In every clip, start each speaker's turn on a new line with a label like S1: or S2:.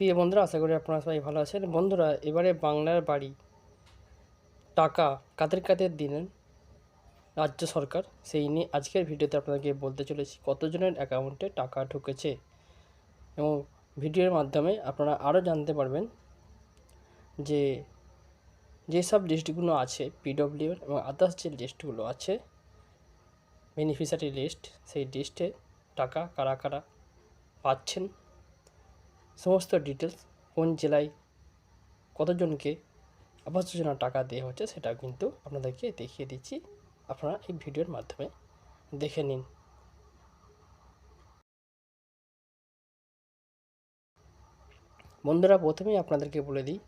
S1: প্রিয় বন্ধুরা, আশা করি আপনারা সবাই ভালো আছেন। বন্ধুরা, এবারে বাংলার বাড়ি টাকা কাদের কাদের দিলেন রাজ্য সরকার, সেই নিয়ে আজকের ভিডিওতে আপনাদেরকে বলতে চলেছি কতজনের অ্যাকাউন্টে টাকা ঢুকেছে এবং ভিডিওর মাধ্যমে আপনারা আরও জানতে পারবেন যে যেসব লিস্টগুলো আছে, পিডব্লিউর এবং আদার্স যে লিস্টগুলো আছে বেনিফিশিয়ারি লিস্ট সেই লিস্টে টাকা কারা কারা পাচ্ছেন সমস্ত ডিটেলস কোন জেলায় কতজনকে আবাস যোজনা টাকা দেওয়া হচ্ছে সেটা কিন্তু আপনাদেরকে দেখিয়ে দিচ্ছি। আপনারা এই ভিডিওর মাধ্যমে দেখে নিন। বন্ধুরা, প্রথমেই আপনাদেরকে বলে দিই,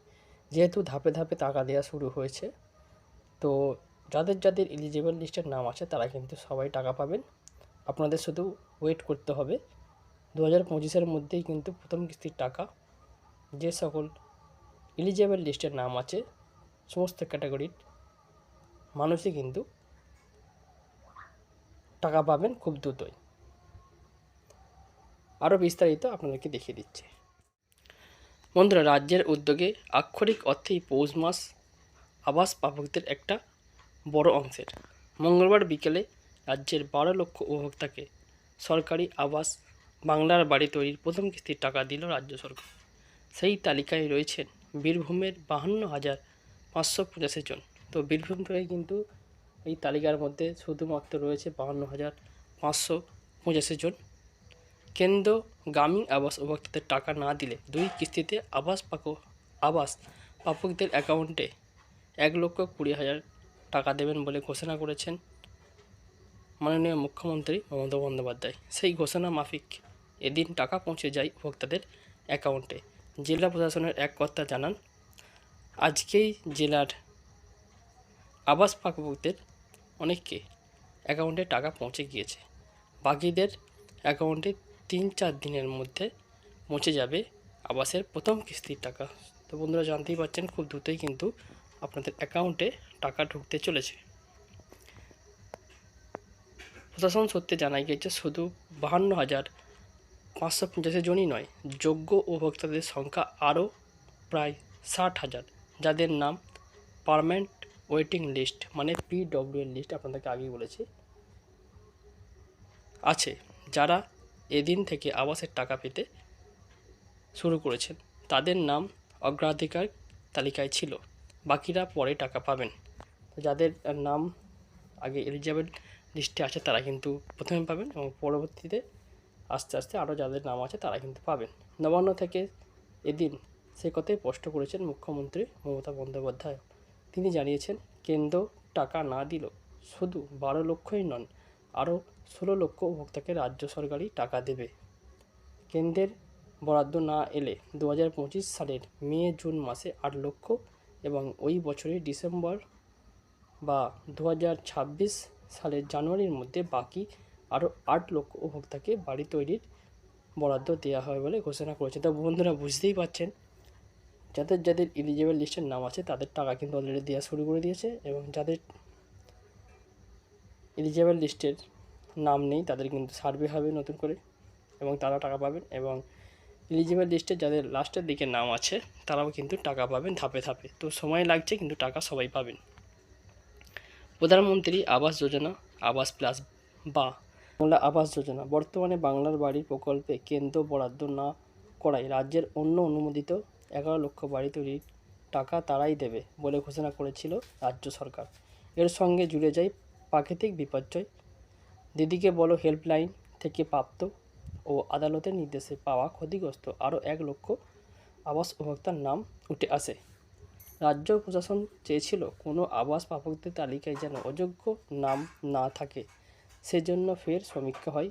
S1: যেহেতু ধাপে ধাপে টাকা দেওয়া শুরু হয়েছে, তো যাদের যাদের এলিজিবল লিস্টের নাম আছে তারা কিন্তু সবাই টাকা পাবেন। আপনাদের শুধু ওয়েট করতে হবে দু হাজার পঁচিশের মধ্যেই কিন্তু প্রথম কিস্তির টাকা যে সকল এলিজিবল লিস্টের নাম আছে, সমস্ত ক্যাটাগরির মানুষই কিন্তু টাকা পাবেন খুব দ্রুতই। আরও বিস্তারিত আপনাদেরকে দেখিয়ে দিচ্ছে। বন্ধুরা, রাজ্যের উদ্যোগে আক্ষরিক অর্থেই পৌষ মাস আবাস প্রাপকদের একটা বড় অংশের। মঙ্গলবার বিকেলে রাজ্যের বারো লক্ষ উপভোক্তাকে সরকারি আবাস বাংলার বাড়ি তৈরির প্রথম কিস্তির টাকা দিল রাজ্য সরকার। সেই তালিকায় রয়েছেন বীরভূমের বাহান্ন হাজার পাঁচশো পঁচাশি জন। তো বীরভূম থেকে কিন্তু এই তালিকার মধ্যে শুধুমাত্র রয়েছে বাহান্ন হাজার পাঁচশো পঁচাশি জন। কেন্দ্র গ্রামীণ আবাস উপভোক্তাদের টাকা না দিলে দুই কিস্তিতে আবাস পাক, আবাস প্রাপকদের অ্যাকাউন্টে এক লক্ষ কুড়ি হাজার টাকা দেবেন বলে ঘোষণা করেছেন মাননীয় মুখ্যমন্ত্রী মমতা বন্দ্যোপাধ্যায়। সেই ঘোষণা মাফিক এদিন টাকা পৌঁছে যায় উপভোক্তাদের অ্যাকাউন্টে। জেলা প্রশাসনের এক কর্তা জানান, আজকেই জেলার আবাস প্রাপকদের অনেককে অ্যাকাউন্টে টাকা পৌঁছে গিয়েছে। বাকিদের অ্যাকাউন্টে তিন চার দিনের মধ্যে পৌঁছে যাবে আবাসের প্রথম কিস্তির টাকা। তো বন্ধুরা, জানতেই পারছেন, খুব দ্রুতই কিন্তু আপনাদের অ্যাকাউন্টে টাকা ঢুকতে চলেছে। প্রশাসন সূত্রে জানা গিয়েছে, শুধু বাহান্ন হাজার পাঁচশো পঞ্চাশি জনই নয়, যোগ্য উপভোক্তাদের সংখ্যা আরও প্রায় ষাট হাজার, যাদের নাম পারমানেন্ট ওয়েটিং লিস্ট মানে পিডব্লিউ লিস্ট আপনাদেরকে আগেই বলেছি। আছে, যারা এদিন থেকে আবাসের টাকা পেতে শুরু করেছেন, তাদের নাম অগ্রাধিকার তালিকায় ছিল, বাকিরা পরে টাকা পাবেন। যাদের নাম আগে এলিজিবল লিস্টে আছে, তারা কিন্তু প্রথমে পাবেন এবং পরবর্তীতে আস্তে আস্তে আরও যাদের নাম আছে তারা কিন্তু পাবেন। নবান্ন থেকে এদিন সে কথাই স্পষ্ট করেছেন মুখ্যমন্ত্রী মমতা বন্দ্যোপাধ্যায়। তিনি জানিয়েছেন, কেন্দ্র টাকা না দিল শুধু বারো লক্ষই নন, আরও ষোলো লক্ষ উপভোক্তাকে রাজ্য সরকারই টাকা দেবে। কেন্দ্রের বরাদ্দ না এলে দু হাজার পঁচিশ সালের মে জুন মাসে আট লক্ষ এবং ওই বছরের ডিসেম্বর বা দু হাজার ছাব্বিশ সালের জানুয়ারির মধ্যে বাকি আরও আট লক্ষ উপভোক্তাকে বাড়ি তৈরির বরাদ্দ দেওয়া হয় বলে ঘোষণা করেছে। তো বন্ধুরা, বুঝতেই পারছেন, যাদের যাদের এলিজিবল লিস্টের নাম আছে, তাদের টাকা কিন্তু অলরেডি দেওয়া শুরু করে দিয়েছে এবং যাদের এলিজিবল লিস্টের নাম নেই, তাদের কিন্তু সার্ভে হবে নতুন করে এবং তারা টাকা পাবেন এবং এলিজিবল লিস্টে যাদের লাস্টের দিকে নাম আছে, তারাও কিন্তু টাকা পাবেন ধাপে ধাপে। তো সময় লাগছে, কিন্তু টাকা সবাই পাবেন। প্রধানমন্ত্রী আবাস যোজনা, আবাস প্লাস বা বাংলা আবাস যোজনা। বর্তমানে বাংলার বাড়ি প্রকল্পে কেন্দ্র বরাদ্দ না করায় রাজ্যের অন্য অনুমোদিত এগারো লক্ষ বাড়ি তৈরির টাকা তারাই দেবে বলে ঘোষণা করেছিল রাজ্য সরকার। এর সঙ্গে জুড়ে যায় প্রাকৃতিক বিপর্যয়। দিদিকে বলো হেল্পলাইন থেকে প্রাপ্ত ও আদালতের নির্দেশে পাওয়া ক্ষতিগ্রস্ত আরও এক লক্ষ আবাস উপভোক্তার নাম উঠে আসে। রাজ্য প্রশাসন চেয়েছিল কোনো আবাস প্রাপকদের তালিকায় যেন অযোগ্য নাম না থাকে। সেজন্য ফের সমীক্ষা হয়।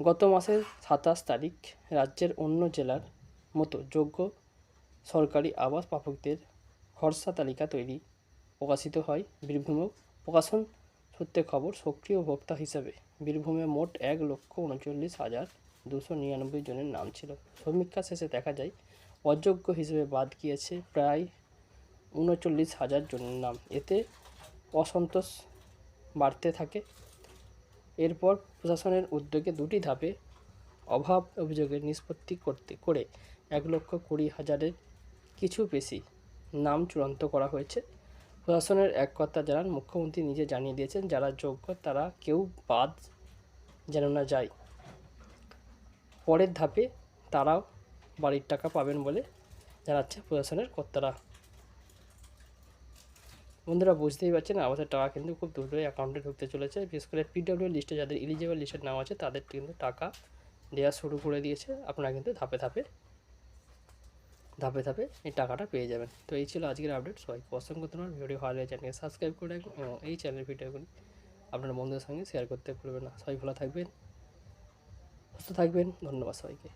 S1: গত মাসের সাতাশ তারিখ রাজ্যের অন্য জেলার মতো যোগ্য সরকারি আবাস প্রাপকদের খরচা তালিকা তৈরি প্রকাশিত হয় বীরভূমেও প্রকাশন সূত্রে খবর, সক্রিয় ভোক্তা হিসাবে বীরভূমে মোট এক লক্ষ উনচল্লিশ হাজার দুশো নিরানব্বই জনের নাম ছিল। সমীক্ষা শেষে দেখা যায়, অযোগ্য হিসেবে বাদ গিয়েছে প্রায় উনচল্লিশ হাজার জনের নাম। এতে অসন্তোষ বাড়তে থাকে। এরপর প্রশাসনের উদ্যোগে দুটি ধাপে অভাব অভিযোগের নিষ্পত্তি করতে করে এক লক্ষ কুড়ি হাজারের কিছু বেশি নাম চূড়ান্ত করা হয়েছে। প্রশাসনের এক কথা জানান, মুখ্যমন্ত্রী নিজে জানিয়ে দিয়েছেন, যারা যোগ্য তারা কেউ বাদ যেন না যায়। পরের ধাপে তারাও বাড়ির টাকা পাবেন বলে জানাচ্ছে প্রশাসনের কর্তারা। বন্ধুরা বুঝতেই পারছেন আবাসের টাকা কিন্তু খুব দ্রুতই অ্যাকাউন্টে ঢুকতে চলেছে। বিশেষ করে পিডব্লিউ লিস্টে যাদের এলিজিবল লিস্টের নাম আছে, তাদের কিন্তু টাকা দেওয়া শুরু করে দিয়েছে। আপনারা কিন্তু ধাপে ধাপে ধাপে ধাপে এই টাকাটা পেয়ে যাবেন। তো এই ছিল আজকের আপডেট সবাইকে অসংখ্য ধন্যবাদ। ভিডিও ভালো লাগে চ্যানেলকে সাবস্ক্রাইব করে রাখুন এবং এই চ্যানেলের ভিডিওগুলি আপনার বন্ধুদের সঙ্গে শেয়ার করতে ভুলবেন না। সবাই ভালো থাকবেন, সুস্থ থাকবেন। ধন্যবাদ সবাইকে।